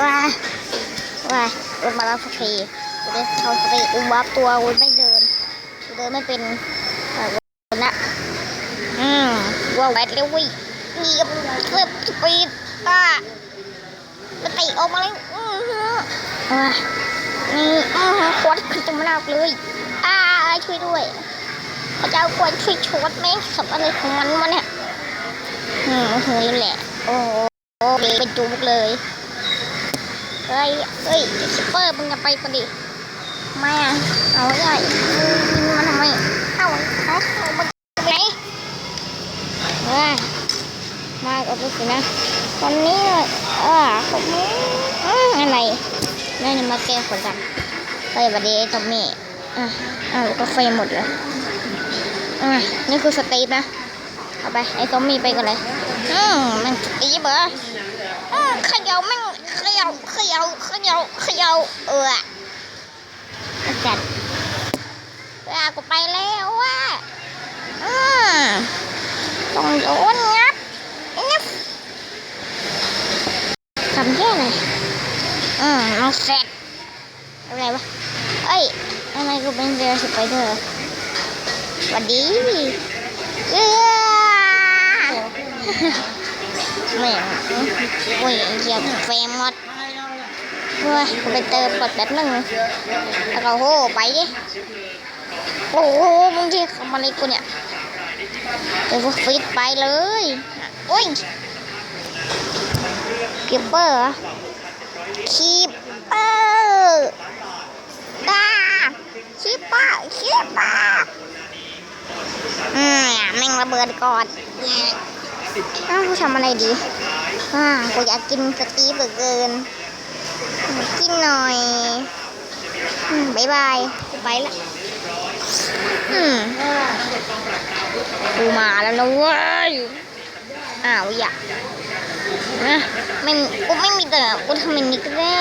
ว้าว้ายรถมาแล้วสักทีกูได้เข้าสติกูวับตัวกูไม่เดินกูเดินไม่เป็นเออกูนะอืมว่าแวดเร็ววินี่กับเกือบสปีดอะแล้วตีออกมาเลยอือหืออะนี่อือหือควัดขึ้นจมูกเลยอ่าช่วยด้วยพระเจ้าควรช่วยชดแม่งขับอะไรของมันวะเนี่ยอืมเฮ้ยแหละ โอ้โหเป็นจุกเลย เฮ้ยเฮ้ยคิปเปอร์มึงจะไปปะดิไม่อะเอาใหญ่ยิงมันทำไมเอาเอาเอามาไหนว้ามาเอาไปสินะตอนนี้อ่าผมอืมอะไรนี่นมาแก้คนกันเฮ้ยบัดดี้ไอ้ตอมมี่อะอะก็ไฟหมดเลยอะนี่คือสตีฟนะเอาไปไอ้ตอมมี่ไปก่อนเลยอืมมันสตีฟเหรออืมเขย่าแม่งเขย่าเขย่าเขย่าเออจัดเออกูไปแล้วว่ะอืมต้องโดนงับงับทำแย่เลยอืมน้องเสร็จอะไรวะเอ้ยทำไมกูเป็นเรือสไปเดอร์สวัสดีเออแม่งโอ้ยเหยียบเฟรมหมด เฮ้ยกูไปเติมกดแบบนึงแล้วก็โหไปดิ โอ้โหมึงที่ทำอะไรกูเนี่ยเดี๋ยวฟิตไปเลยโอ้ยคิปเปอร์คิปเปอร์อ่าคิปเปอร์คิปเปอร์อืมแม่งระเบิดก่อนเนี่ยอ้าวกูทำอะไรดีอ่ากูอยากกินสตีฟเหลือเกิน กินหน่อยอืมบายบายกูไปละกูมาแล้วนะเว้ยอ้าวอย่านะไม่กูไม่มีแต่กูทำอย่างนี้ก็ได้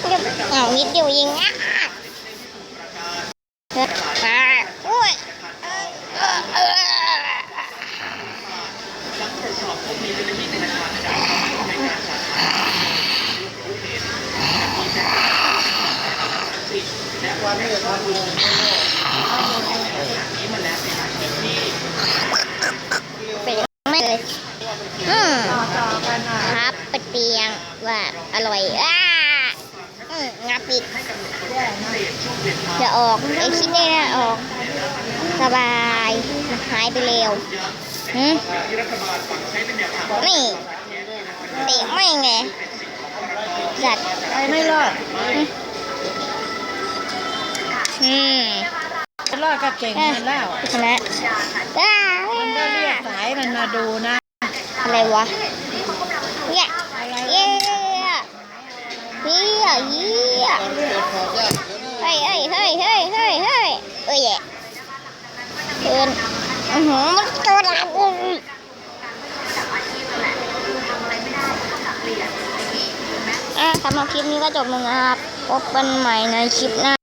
กูจะเอานิดเดียวเองอะเฮ้ยอ่าโอ้ยเออเออ เออเป็นไม่เลยอืมครับเป็นเตียงว่าอร่อยอ่าอืมงับปิดจะออกไอ้คิดได้นะออก สบายหายไปเร็วหืมนี่เตะไม่ไงจัดไปไม่รอด อืมไม่รอดก็เก่งมันแล้วชนะว้ามันก็เรียกสายมันมาดูนะ อะไรวะ เนี่ยอะไรเย้เฮียเฮียเฮ้ยเฮ้ยเฮ้ยเฮ้ยเฮ้ยเฮ้ยเอ้ยเกินอือหือมันเกินละกูอะสำหรับคลิปนี้ก็จบแล้วนะครับพบกันใหม่ในคลิปหน้า